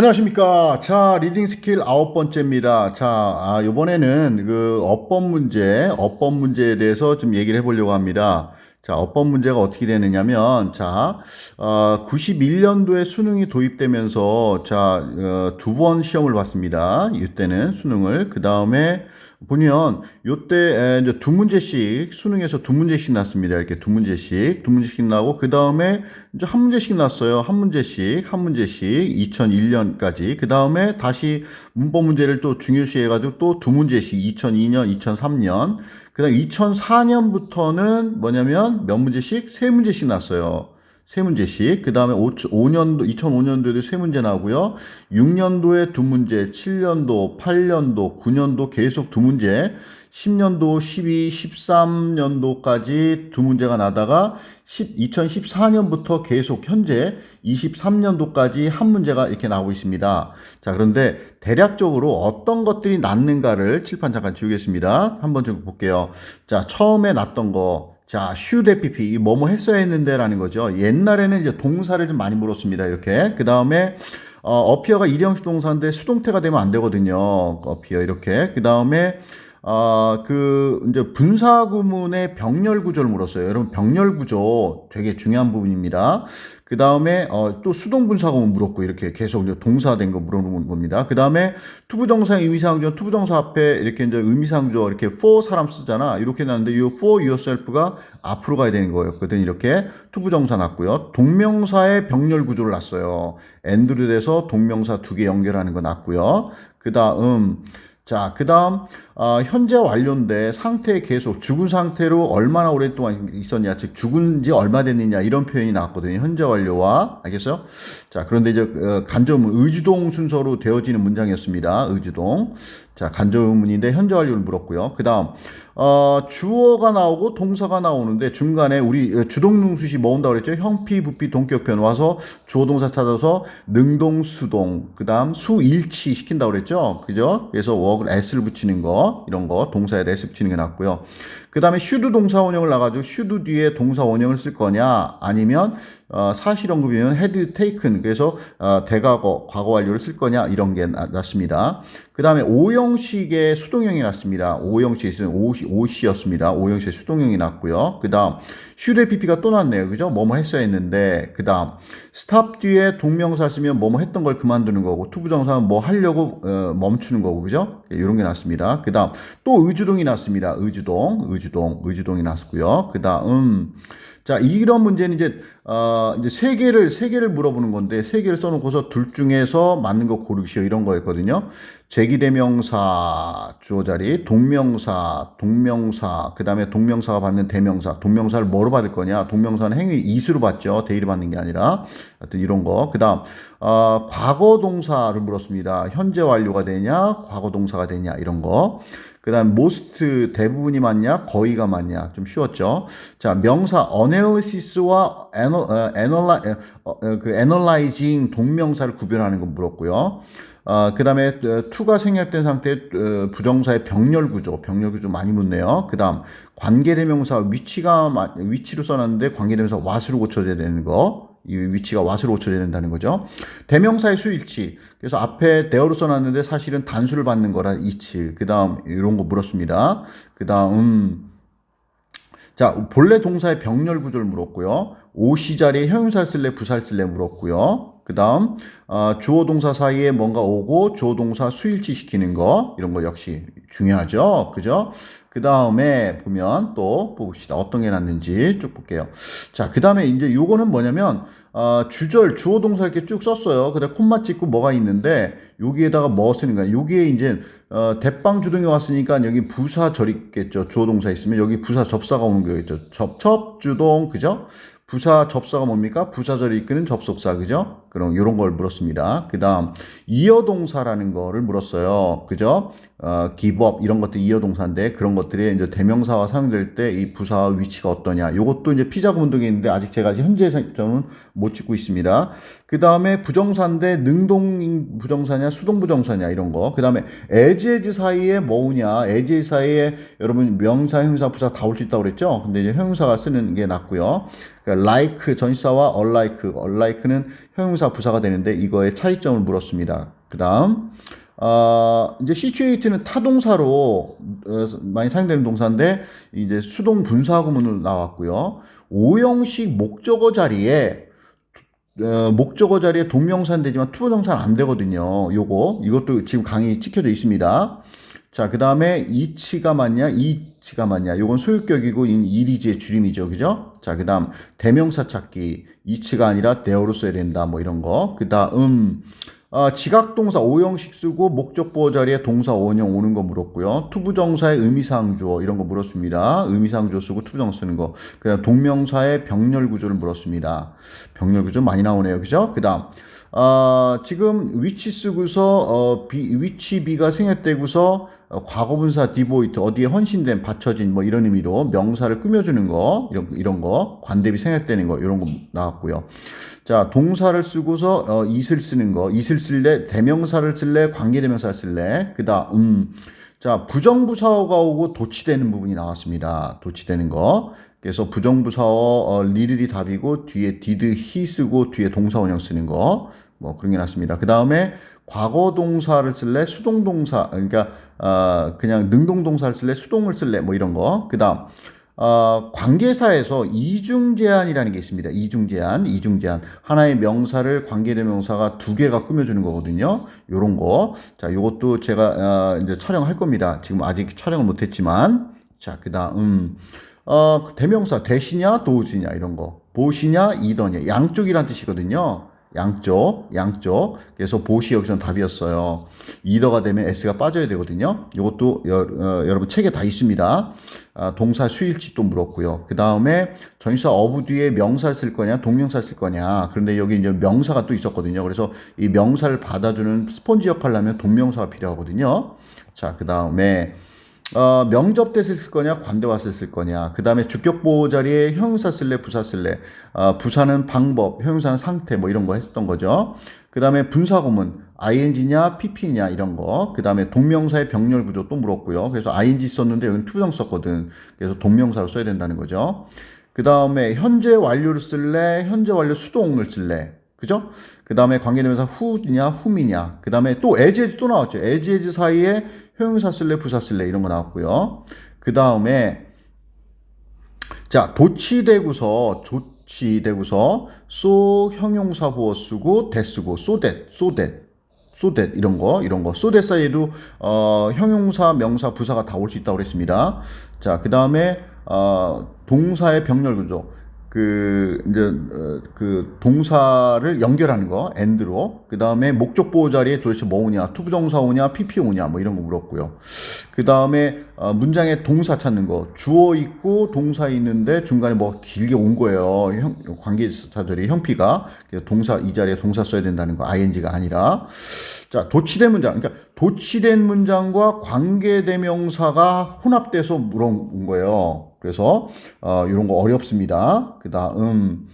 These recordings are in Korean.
안녕하십니까. 자, 리딩 스킬 아홉 번째입니다. 자, 아, 이번에는 그 어법 문제, 어법 문제에 대해서 좀 얘기를 해보려고 합니다. 자, 어법 문제가 어떻게 되느냐면, 자, 어, 91년도에 수능이 도입되면서, 자, 어, 두 번 시험을 봤습니다. 이때는 수능을. 그 다음에 보면, 요때, 에, 이제 두 문제씩, 수능에서 두 문제씩 났습니다. 이렇게 두 문제씩, 두 문제씩 나고, 그 다음에 이제 한 문제씩 났어요. 한 문제씩, 한 문제씩, 2001년까지. 그 다음에 다시 문법 문제를 또 중요시 해가지고 또 두 문제씩, 2002년, 2003년. 그 다음 2004년부터는 뭐냐면 몇 문제씩? 세 문제씩 났어요. 세 문제씩. 그 다음에 5년도, 2005년도에도 세 문제 나오고요. 6년도에 두 문제, 7년도, 8년도, 9년도 계속 두 문제, 10년도, 12, 13년도까지 두 문제가 나다가 10, 2014년부터 계속 현재 23년도까지 한 문제가 이렇게 나오고 있습니다. 자, 그런데 대략적으로 어떤 것들이 났는가를 칠판 잠깐 지우겠습니다. 한번 좀 볼게요. 자, 처음에 났던 거. 자, should PP, 이 뭐뭐 했어야 했는데 라는 거죠. 옛날에는 이제 동사를 좀 많이 물었습니다. 이렇게. 그 다음에, 어, 어피어가 일형식 동사인데 수동태가 되면 안 되거든요. 어피어 이렇게. 그 다음에, 어, 그, 이제 분사구문의 병렬 구조를 물었어요. 여러분, 병렬 구조 되게 중요한 부분입니다. 그 다음에, 어, 또 수동 분사구문 물었고, 이렇게 계속 이제 동사된 거 물어보는 겁니다. 그 다음에, 투부정사의 의미상조, 투부정사 앞에 이렇게 이제 의미상조, 이렇게 for 사람 쓰잖아. 이렇게 나는데, 이 for yourself가 앞으로 가야 되는 거였거든. 이렇게 투부정사 났고요. 동명사의 병렬 구조를 놨어요. and로 돼서 동명사 두 개 연결하는 거 났고요. 그 다음, 자, 그 다음, 어, 현재 완료인데 상태 계속 죽은 상태로 얼마나 오랫동안 있었냐, 즉 죽은 지 얼마 됐느냐 이런 표현이 나왔거든요. 현재 완료와 알겠어요? 자, 그런데 이제 어, 간접문 의주동 순서로 되어지는 문장이었습니다. 의주동. 자, 간접문인데 현재 완료를 물었고요. 그 다음 어, 주어가 나오고 동사가 나오는데 중간에 우리 어, 주동능수시 뭐 온다고 그랬죠? 형피, 부피, 동격편 와서 주어 동사 찾아서 능동, 수동, 그 다음 수일치 시킨다고 그랬죠? 그죠? 그래서 워크를 s를 붙이는 거 이런 거 동사에 s 붙이는 게 낫고요. 그 다음에 should 동사 원형을 나가지고 should 뒤에 동사 원형을 쓸 거냐 아니면 어, 사실 언급이면 had taken 그래서 어, 대과거 과거 완료를 쓸 거냐 이런 게 나, 났습니다. 그 다음에 오형식의 수동형이 났습니다. 오형식에 있으면 오시, 오시였습니다. 오형식의 수동형이 났고요. 그 다음 should pp가 또 났네요. 그죠? 뭐뭐 했어야 했는데 그 다음 stop 뒤에 동명사 쓰면 뭐뭐 했던 걸 그만두는 거고 투부정사는 뭐 하려고 어, 멈추는 거고 그죠? 이런 게 났습니다. 그 다음 또 의주동이 났습니다. 의주동, 의주동, 의주동이 났고요. 그 다음 자, 이런 문제는 이제, 어, 이제 세 개를, 세 개를 물어보는 건데, 세 개를 써놓고서 둘 중에서 맞는 거 고르시오. 이런 거였거든요. 제기대명사, 주어 자리, 동명사, 동명사, 그 다음에 동명사가 받는 대명사, 동명사를 뭐로 받을 거냐? 동명사는 행위 이수로 받죠. 대의를 받는 게 아니라. 하여튼 이런 거. 그 다음, 어, 과거 동사를 물었습니다. 현재 완료가 되냐? 과거 동사가 되냐? 이런 거. 그 다음 most 대부분이 맞냐? 거의가 맞냐? 좀 쉬웠죠. 자 명사 analysis와 anal, 어, analy, 어, 어, 그 analyzing 동명사를 구별하는 거 물었고요. 어, 그 다음에 to가 생략된 상태 어, 부정사의 병렬 구조. 병렬 구조 많이 묻네요. 그 다음 관계대명사 위치가 위치로 써놨는데 관계대명사 what으로 고쳐져야 되는 거 이 위치가 what으로 고쳐져야 된다는 거죠. 대명사의 수일치. 그래서 앞에 대어로 써놨는데 사실은 단수를 받는 거라 이치. 그 다음 이런 거 물었습니다. 그 다음 자 본래 동사의 병렬 구조를 물었고요. 오시 자리에 형용사를 쓸래 부사를 쓸래 물었고요. 그 다음 어, 주어 동사 사이에 뭔가 오고 주어 동사 수일치 시키는 거 이런 거 역시 중요하죠. 그죠? 그 다음에 보면 또 봅시다. 어떤 게 났는지 쭉 볼게요. 자, 그 다음에 이제 요거는 뭐냐면, 어, 주절, 주어 동사 이렇게 쭉 썼어요. 그래, 콤마 찍고 뭐가 있는데, 여기에다가 뭐 쓰는 거야? 여기에 이제, 어, 대빵 주동이 왔으니까 여기 부사절 있겠죠. 주어 동사 있으면 여기 부사 접사가 오는 거겠죠. 접 첩, 주동, 그죠? 부사 접사가 뭡니까? 부사절이 이끄는 접속사, 그죠? 그럼 이런 걸 물었습니다. 그 다음, 이어동사라는 거를 물었어요. 그죠? 어, up, 이런 것들 이어동사인데, 그런 것들이 이제 대명사와 사용될 때 이 부사와 위치가 어떠냐. 요것도 이제 피자구 운동이 있는데, 아직 제가 현재 점은 못 찍고 있습니다. 그 다음에 부정사인데, 능동 부정사냐, 수동 부정사냐, 이런 거. 그 다음에 as, as 사이에 뭐냐, as 사이에 여러분 명사, 형용사, 부사 다 올 수 있다고 그랬죠? 근데 이제 형용사가 쓰는 게 낫고요. 그러니까 like 전치사와 unlike, unlike는 형용사 부사가 되는데 이거의 차이점을 물었습니다. 그 다음, 어, 이제 situate는 타동사로 어, 많이 사용되는 동사인데 이제 수동 분사 구문으로 나왔고요. 오형식 목적어 자리에 어, 목적어 자리에 동명사는 되지만 투부정사는 안 되거든요. 요거 이것도 지금 강의 찍혀져 있습니다. 자, 그 다음에 이치가 맞냐, 이치가 맞냐. 요건 소유격이고 이리지의 줄임이죠. 그죠? 자, 그 다음 대명사 찾기. 이치가 아니라 대어로 써야 된다. 뭐 이런 거. 그 다음 아, 지각동사 오형식 쓰고 목적 보호 자리에 동사 원형 오는 거 물었고요. 투부정사의 의미사항 주어 이런 거 물었습니다. 의미사항 주어 쓰고 투부정사 쓰는 거. 그 다음 동명사의 병렬 구조를 물었습니다. 병렬 구조 많이 나오네요. 그죠? 그 다음 아, 지금 위치 쓰고서 어, 비, 위치 비가 생략되고서 어, 과거분사 디보이트 어디에 헌신된 받쳐진 뭐 이런 의미로 명사를 꾸며주는 거 이런 이런 거 관대비 생략되는 거 이런 거 나왔고요. 자 동사를 쓰고서 어, 이슬 쓰는 거 이슬 쓸래 대명사를 쓸래 관계대명사를 쓸래 그다음 음, 자 부정부사어가 오고 도치되는 부분이 나왔습니다. 도치되는 거. 그래서 부정부사어 어, 리들이 답이고 뒤에 did, he 쓰고 뒤에 동사 원형 쓰는 거. 뭐 그런 게 났습니다. 그 다음에 과거 동사를 쓸래 수동 동사 그러니까 어, 그냥 능동 동사를 쓸래 수동을 쓸래 뭐 이런 거. 그 다음 어, 관계사에서 이중 제한이라는 게 있습니다. 이중 제한, 이중 제한. 하나의 명사를 관계대명사가 두 개가 꾸며주는 거거든요. 요런 거. 자, 요것도 제가 어, 이제 촬영할 겁니다. 지금 아직 촬영을 못했지만. 자, 그 다음 어, 대명사 대시냐 도우지냐 이런 거. 보시냐 이더냐 양쪽이란 뜻이거든요. 양쪽, 양쪽. 그래서 보시 여기서는 답이었어요. 이더가 되면 s가 빠져야 되거든요. 이것도 여, 어, 여러분 책에 다 있습니다. 아, 동사 수일치 또 물었고요. 그 다음에 전치사 어부 뒤에 명사 쓸 거냐, 동명사 쓸 거냐. 그런데 여기 이제 명사가 또 있었거든요. 그래서 이 명사를 받아주는 스폰지 역할을 하면 동명사가 필요하거든요. 자, 그 다음에 어, 명접 때 쓸 거냐, 관대 와서 쓸 거냐. 그 다음에 주격 보호 자리에 형용사 쓸래, 부사 쓸래. 어, 부사는 방법, 형용사는 상태, 뭐 이런 거 했었던 거죠. 그 다음에 분사구문, ing냐, pp냐, 이런 거. 그 다음에 동명사의 병렬 구조 또 물었고요. 그래서 ing 썼는데 여기는 투부정 썼거든. 그래서 동명사로 써야 된다는 거죠. 그 다음에 현재 완료를 쓸래, 현재 완료 수동을 쓸래. 그죠? 그 다음에 관계대명사 후냐, 후미냐. 그 다음에 또 as 또 나왔죠. as 사이에 형용사 쓸래, 부사 쓸래 이런 거 나왔고요. 그 다음에 자 도치대구서 도치대구서 소 형용사 보어 쓰고 대 쓰고 소댓 소댓 소댓 이런 거 이런 거 소댓 사이에도 어, 형용사 명사 부사가 다 올 수 있다고 그랬습니다. 자그 다음에 어, 동사의 병렬 구조 그 이제 어, 그 동사를 연결하는 거 end로. 그 다음에 목적 보호 자리에 도대체 뭐 오냐? 투부정사 오냐? pp 오냐? 뭐 이런 거 물었고요. 그 다음에 어, 문장에 동사 찾는 거. 주어 있고 동사 있는데 중간에 뭐 길게 온 거예요. 형, 관계사절이 형피가. 동사 이 자리에 동사 써야 된다는 거. ing가 아니라. 자 도치된 문장. 그러니까 도치된 문장과 관계대명사가 혼합돼서 물어본 거예요. 그래서 어, 이런 거 어렵습니다. 그 다음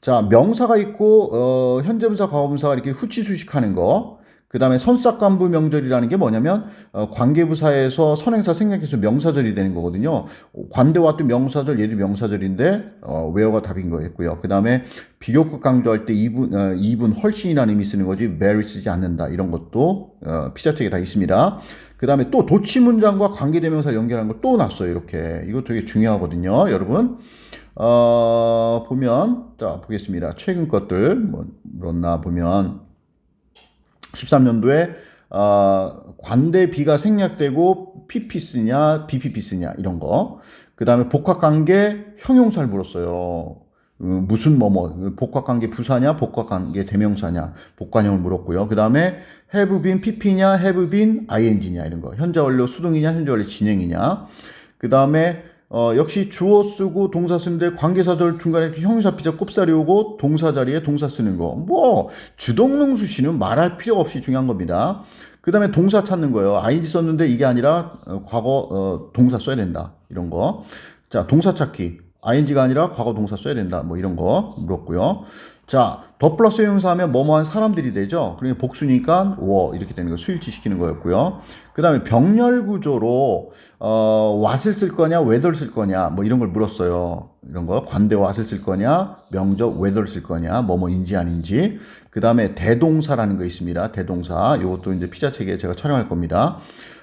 자 명사가 있고 어, 현재분사 과거분사가 이렇게 후치수식하는 거. 그 다음에 선싹간부 명절이라는 게 뭐냐면 어, 관계부사에서 선행사 생략해서 명사절이 되는 거거든요. 관대와 또 명사절 얘도 명사절인데 어, 웨어가 답인 거였고요. 그 다음에 비교급 강조할 때 이분 어, 이분 훨씬이라는 의미 쓰는 거지 very 쓰지 않는다 이런 것도 어, 피자책에 다 있습니다. 그 다음에 또 도치 문장과 관계대명사 연결한 거 또 났어요. 이렇게 이거 되게 중요하거든요, 여러분. 어, 보면 자 보겠습니다. 최근 것들 뭐 물었나 보면 13년도에 어, 관대 B가 생략되고 PP 쓰냐, BPP 쓰냐 이런 거. 그 다음에 복합관계 형용사를 물었어요. 음, 무슨 뭐뭐 복합관계 부사냐, 복합관계 대명사냐, 복관형을 물었고요. 그 다음에 have been PP냐, have been ing냐 이런 거. 현재 완료 수동이냐, 현재 완료 진행이냐. 그 다음에 어, 역시 주어 쓰고 동사 쓰는데 관계사절 중간에 형용사 피자 꼽사리 오고 동사 자리에 동사 쓰는 거. 뭐 주동능수 시는 말할 필요 없이 중요한 겁니다. 그 다음에 동사 찾는 거예요. ing 썼는데 이게 아니라 어, 과거 어, 동사 써야 된다. 이런 거. 자, 동사 찾기. Ing가 아니라 과거 동사 써야 된다. 뭐 이런 거 물었고요. 자, 더 플러스 형용사하면 뭐뭐한 사람들이 되죠. 그러니까 복수니까 워 이렇게 되는 거 수일치 시키는 거였고요. 그 다음에 병렬 구조로 어, 왓을 쓸 거냐, 웨더를 쓸 거냐, 뭐 이런 걸 물었어요. 이런 거 관대 왓을 쓸 거냐, 명적 웨더를 쓸 거냐, 뭐뭐인지 아닌지. 그 다음에 대동사라는 거 있습니다. 대동사. 이것도 이제 피자 책에 제가 촬영할 겁니다.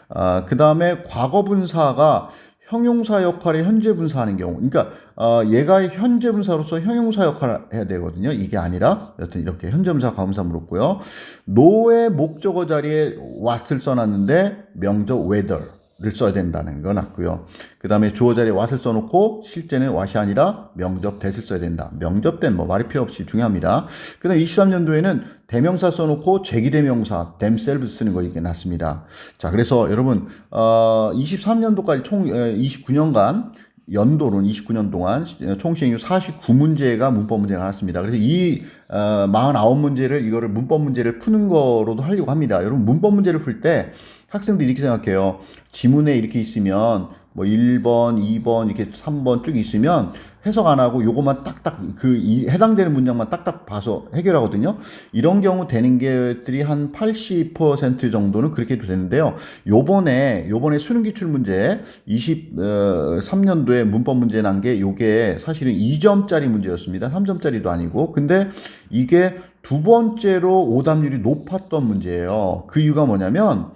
아, 그 다음에 과거 분사가 형용사 역할에 현재 분사하는 경우. 그러니까 어, 얘가 현재 분사로서 형용사 역할을 해야 되거든요. 이게 아니라 여튼 이렇게 현재 분사 과분사 물었고요. 노의 목적어 자리에 what을 써놨는데 명적 whether 를 써야 된다는 거 났고요. 그 다음에 주어 자리에 what을 써놓고 실제는 what이 아니라 명접 that을 써야 된다. 명접 that 뭐 말이 필요 없이 중요합니다. 그 다음에 23년도에는 대명사 써놓고 제기대명사 themselves 쓰는 거 이게 났습니다. 자, 그래서 여러분 어, 23년도까지 총 29년간 연도론 29년 동안 총 시행률 49문제가 문법 문제가 나왔습니다. 그래서 이 어, 49문제를 이거를 문법 문제를 푸는 거로도 하려고 합니다. 여러분 문법 문제를 풀 때 학생들이 이렇게 생각해요. 지문에 이렇게 있으면 뭐 1번, 2번 이렇게 3번 쭉 있으면 해석 안 하고 요것만 딱딱 그 이 해당되는 문장만 딱딱 봐서 해결하거든요. 이런 경우 되는 것들이 한 80% 정도는 그렇게 되는데요. 요번에 요번에 수능 기출 문제 23년도에 문법 문제 난 게 요게 사실은 2점짜리 문제였습니다. 3점짜리도 아니고. 근데 이게 두 번째로 오답률이 높았던 문제예요. 그 이유가 뭐냐면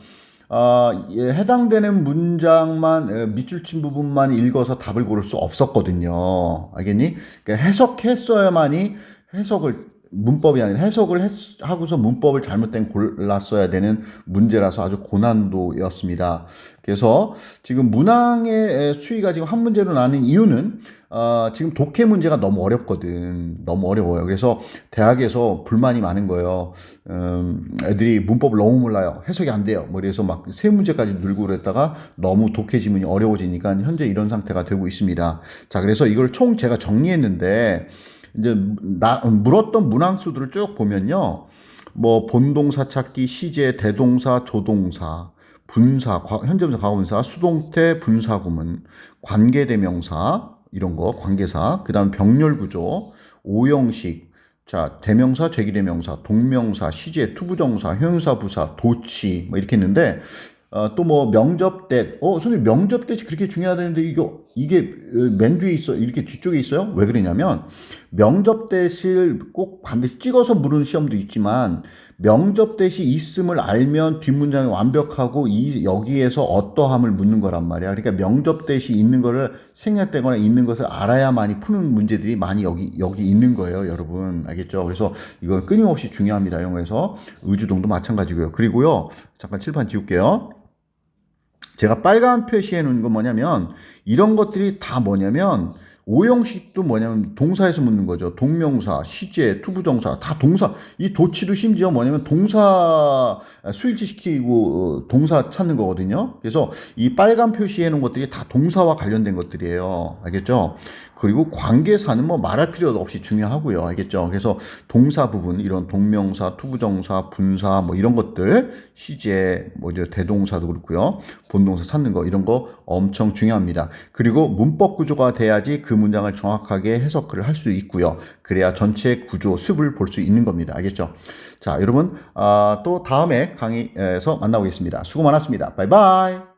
아, 예, 해당되는 문장만 에, 밑줄 친 부분만 읽어서 답을 고를 수 없었거든요. 알겠니? 그러니까 해석했어야만이 해석을 문법이 아니라 해석을 했, 하고서 문법을 잘못된 골랐어야 되는 문제라서 아주 고난도였습니다. 그래서 지금 문항의 수위가 지금 한 문제로 나는 이유는 어, 지금 독해 문제가 너무 어렵거든. 너무 어려워요. 그래서 대학에서 불만이 많은 거예요. 음, 애들이 문법을 너무 몰라요. 해석이 안 돼요. 뭐 그래서 막 세 문제까지 늘고 그랬다가 너무 독해 지문이 어려워지니까 현재 이런 상태가 되고 있습니다. 자, 그래서 이걸 총 제가 정리했는데 이제 나, 물었던 문항수들을 쭉 보면요. 뭐 본동사 찾기, 시제, 대동사, 조동사, 분사, 과, 현재분사, 과거분사, 수동태, 분사구문, 관계대명사 이런 거, 관계사, 그다음 병렬구조, 오형식, 자 대명사, 제기대명사, 동명사, 시제, 투부정사, 형용사, 부사, 도치 뭐 이렇게 있는데 어, 또 뭐 명접대, 어 선생님 명접대이 그렇게 중요하다는데 이거 이게 어, 맨 뒤에 있어 이렇게 뒤쪽에 있어요? 왜 그러냐면 명접대실 꼭 반드시 찍어서 물은 시험도 있지만 명접대시 있음을 알면 뒷문장이 완벽하고 이 여기에서 어떠함을 묻는 거란 말이야. 그러니까 명접대시 있는 거를 생략되거나 있는 것을 알아야만이 푸는 문제들이 많이 여기 여기 있는 거예요, 여러분. 알겠죠? 그래서 이건 끊임없이 중요합니다. 영어에서 의주동도 마찬가지고요. 그리고요. 잠깐 칠판 지울게요. 제가 빨간 표시해 놓은 건 뭐냐면 이런 것들이 다 뭐냐면 오형식도 뭐냐면 동사에서 묻는 거죠. 동명사, 시제, 투부정사 다 동사. 이 도치도 심지어 뭐냐면 동사 수일치시키고 어, 동사 찾는 거거든요. 그래서 이 빨간 표시해 놓은 것들이 다 동사와 관련된 것들이에요. 알겠죠? 그리고 관계사는 뭐 말할 필요도 없이 중요하고요. 알겠죠? 그래서 동사 부분 이런 동명사, 투부정사, 분사 뭐 이런 것들 시제 뭐 이제 대동사도 그렇고요. 본동사 찾는 거 이런 거 엄청 중요합니다. 그리고 문법 구조가 돼야지 그 문장을 정확하게 해석을 할 수 있고요. 그래야 전체 구조 습을 볼 수 있는 겁니다. 알겠죠? 자, 여러분 아, 또 다음에 강의에서 만나보겠습니다. 수고 많았습니다. 바이바이.